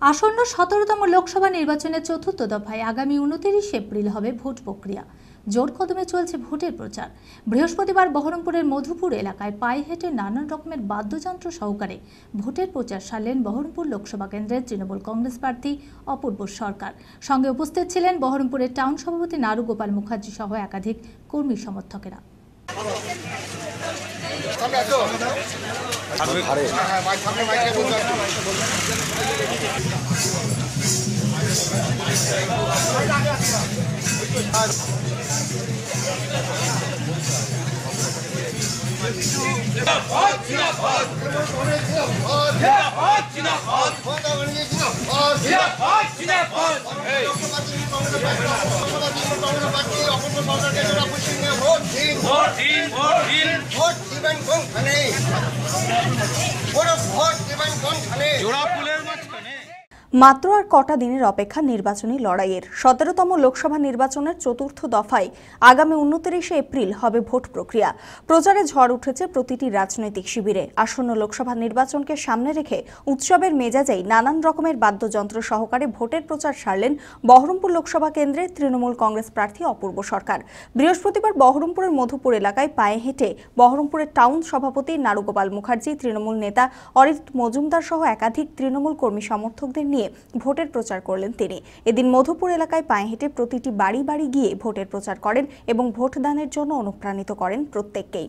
আসন্ন সতেরোতম লোকসভা নির্বাচনের চতুর্থ দফায় আগামী উনতিরিশ এপ্রিল হবে ভোট প্রক্রিয়া। জোর কদমে চলছে ভোটের প্রচার। বৃহস্পতিবার বহরমপুরের মধুপুর এলাকায় পায়ে হেঁটে নানান রকমের বাদ্যযন্ত্র সহকারে ভোটের প্রচার সারলেন বহরমপুর লোকসভা কেন্দ্রের তৃণমূল কংগ্রেস প্রার্থী অপূর্ব সরকার। সঙ্গে উপস্থিত ছিলেন বহরমপুরের টাউন সভাপতি নারু গোপাল মুখার্জি সহ একাধিক কর্মী সমর্থকেরা। ভোট জোড়া ফুলের মাঝখানে মাত্র আর কটা দিনের অপেক্ষা নির্বাচনী লড়াইয়ের। সতেরোতম লোকসভা নির্বাচনের চতুর্থ দফায় আগামী উনত্রিশে এপ্রিল হবে ভোট প্রক্রিয়া। প্রচারে ঝড় উঠেছে প্রতিটি রাজনৈতিক শিবিরে। আসন্ন লোকসভা নির্বাচনকে সামনে রেখে উৎসবের মেজাজেই নানান রকমের বাদ্যযন্ত্র সহকারে ভোটের প্রচার সারলেন বহরমপুর লোকসভা কেন্দ্রের তৃণমূল কংগ্রেস প্রার্থী অপূর্ব সরকার। বৃহস্পতিবার বহরমপুরের মধুপুর এলাকায় পায়ে হেঁটে বহরমপুরের টাউন সভাপতি নারুগোপাল মুখার্জি, তৃণমূল নেতা অরিত মজুমদার সহ একাধিক তৃণমূল কর্মী সমর্থকদের নিয়ে ভোটের প্রচার করলেন তিনি। এদিন মধুপুর এলাকায় পায়ে হেঁটে প্রতিটি বাড়ি বাড়ি গিয়ে ভোটের প্রচার করেন এবং ভোটদানের জন্য অনুপ্রাণিত করেন প্রত্যেককেই।